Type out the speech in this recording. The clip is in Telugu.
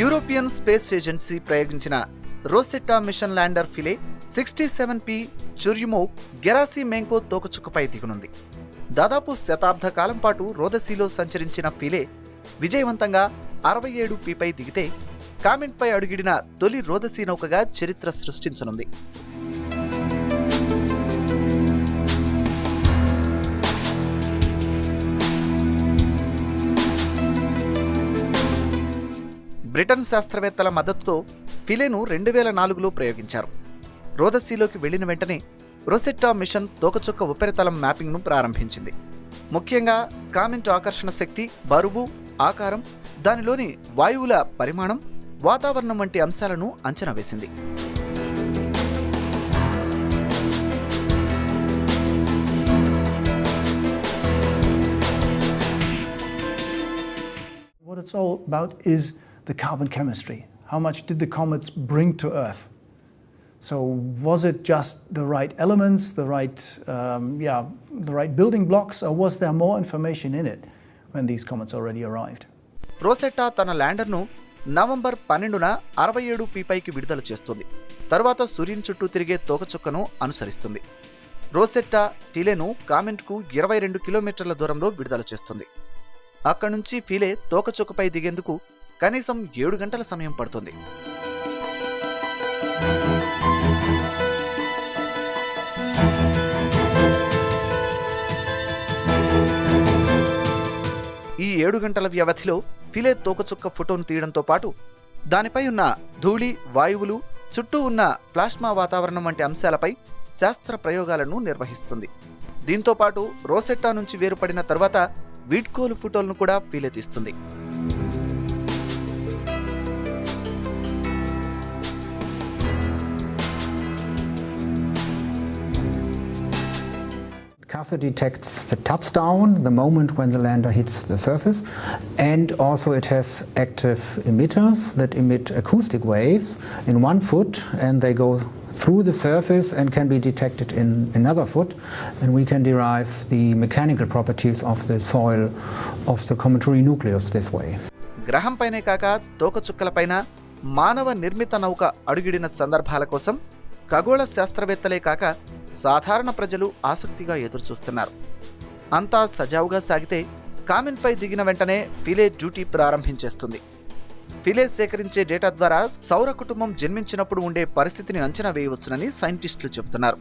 యూరోపియన్ స్పేస్ ఏజెన్సీ ప్రయోగించిన Rosetta mission lander Philae sixty seven P Churyumov Gerasimenko తోకచుక్కపై దిగునుంది. దాదాపు శతాబ్ద కాలం పాటు రోదసీలో సంచరించిన ఫిలే విజయవంతంగా అరవై ఏడు పీపై దిగితే కామెంట్పై అడుగిడిన తొలి రోదసీ నౌకగా చరిత్ర సృష్టించనుంది. బ్రిటన్ శాస్త్రవేత్తల మద్దతుతో ఫిలేను రెండు వేల నాలుగులో ప్రయోగించారు. రోదసీలోకి వెళ్ళిన వెంటనే రొసెట్టా మిషన్ తోకచుక్క ఉపరితలం మ్యాపింగ్ను ప్రారంభించింది. ముఖ్యంగా కామెంట్ ఆకర్షణ శక్తి బరువు ఆకారం దానిలోని వాయువుల పరిమాణం వాతావరణం వంటి అంశాలను అంచనా వేసింది. What it's all about is the carbon chemistry. How much did the comets bring to Earth? So was it just the right elements, the right, um, yeah, the right building blocks, or was there more information in it when these comets already arrived? రోసెట్టా తన ల్యాండర్ను నవంబర్ పన్నెండున అరవై ఏడు పీపైకి విడుదల చేస్తుంది తర్వాత సూర్యుని చుట్టూ తిరిగే తోకచుక్కను అనుసరిస్తుంది రోసెట్టా ఫిలేను కామెంట్కు ఇరవై రెండు కిలోమీటర్ల దూరంలో విడుదల చేస్తుంది అక్కడి నుంచి ఫిలే తోకచుక్కపై దిగేందుకు కనీసం ఏడు గంటల సమయం పడుతుంది. ఈ ఏడు గంటల వ్యవధిలో ఫిలే తోకచుక్క ఫోటోను తీయడంతో పాటు దానిపై ఉన్న ధూళి వాయువులు చుట్టూ ఉన్న ప్లాస్మా వాతావరణం వంటి అంశాలపై శాస్త్ర ప్రయోగాలను నిర్వహిస్తుంది. దీంతో పాటు రోసెట్టా నుంచి వేరుపడిన తర్వాత వీడ్కోలు ఫోటోలను కూడా ఫీలే తీస్తుంది. Caster detects the touchdown, the moment when the lander hits the surface, and also it has active emitters that emit acoustic waves in one foot, and they go through the surface and can be detected in another foot, and we can derive the mechanical properties of the soil of the cometary nucleus this way. గ్రహంపైనే కాక తోకచుక్కలపైన మానవ నిర్మిత నౌక అడుగిడిన సందర్భాల కోసం ఖగోళ శాస్త్రవేత్తలే కాక సాధారణ ప్రజలు ఆసక్తిగా ఎదురుచూస్తున్నారు. అంతా సజావుగా సాగితే కామెన్పై దిగిన వెంటనే ఫిలే డ్యూటీ ప్రారంభించేస్తుంది. ఫిలే సేకరించే డేటా ద్వారా సౌర కుటుంబం జన్మించినప్పుడు ఉండే పరిస్థితిని అంచనా వేయవచ్చునని సైంటిస్టులు చెబుతున్నారు.